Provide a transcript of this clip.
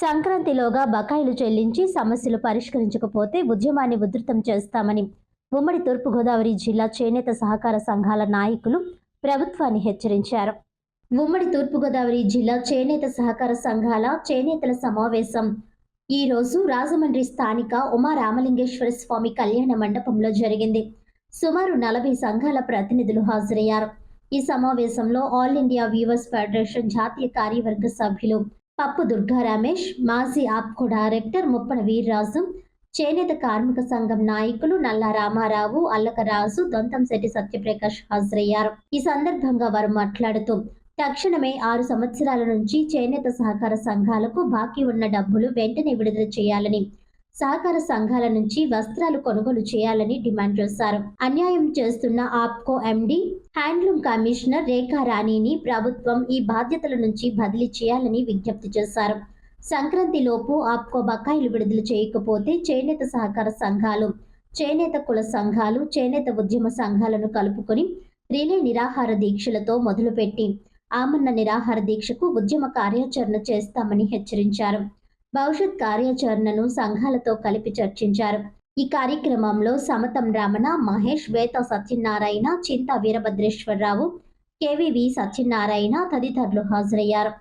సంక్రాంతిలోగా బకాయిలు చెల్లించి సమస్యలు పరిష్కరించకపోతే ఉద్యమాన్ని ఉధృతం చేస్తామని ఉమ్మడి తూర్పుగోదావరి జిల్లా చేనేత సహకార సంఘాల నాయకులు ప్రభుత్వాన్ని హెచ్చరించారు. ఉమ్మడి తూర్పుగోదావరి జిల్లా చేనేత సహకార సంఘాల చేనేతల సమావేశం ఈ రోజు రాజమండ్రి స్థానిక ఉమా రామలింగేశ్వర స్వామి కళ్యాణ మండపంలో జరిగింది. సుమారు నలభై సంఘాల ప్రతినిధులు హాజరయ్యారు. ఈ సమావేశంలో ఆల్ ఇండియా వ్యూవర్స్ ఫెడరేషన్ జాతీయ కార్యవర్గ సభ్యులు పప్పు దుర్గా రమేష్ మాజీ ఆప్కో డైరెక్టర్ ముప్పన వీర్రాజు చేనేత కార్మిక సంఘం నాయకులు నల్లా రామారావు అల్లకరాజు దొంతంశెట్టి సత్యప్రకాష్ హాజరయ్యారు. ఈ సందర్భంగా వారు మాట్లాడుతూ తక్షణమే ఆరు సంవత్సరాల నుంచి చేనేత సహకార సంఘాలకు బాకీ ఉన్న డబ్బులు వెంటనే విడుదల చేయాలని సహకార సంఘాల నుంచి వస్త్రాలు కొనుగోలు చేయాలని డిమాండ్ చేశారు. అన్యాయం చేస్తున్న APCO MD handloom commissioner Rekha రాణిని ప్రభుత్వం ఈ బాధ్యతల నుంచి బదిలీ చేయాలని విజ్ఞప్తి చేశారు. సంక్రాంతి లోపు ఆప్కో బకాయిలు విడుదల చేయకపోతే చేనేత సహకార సంఘాలు చేనేత కుల సంఘాలు చేనేత ఉద్యమ సంఘాలను కలుపుకొని రిలే నిరాహార దీక్షలతో మొదలుపెట్టి ఆమన్న నిరాహార దీక్షకు ఉద్యమ కార్యాచరణ చేస్తామని హెచ్చరించారు. భవిష్యత్ కార్యాచరణను సంఘాలతో కలిపి చర్చించారు. ఈ కార్యక్రమంలో సమతం రమణ మహేష్ వేత సత్యనారాయణ చింత వీరభద్రేశ్వరరావు కేవీవి సత్యనారాయణ తదితరులు హాజరయ్యారు.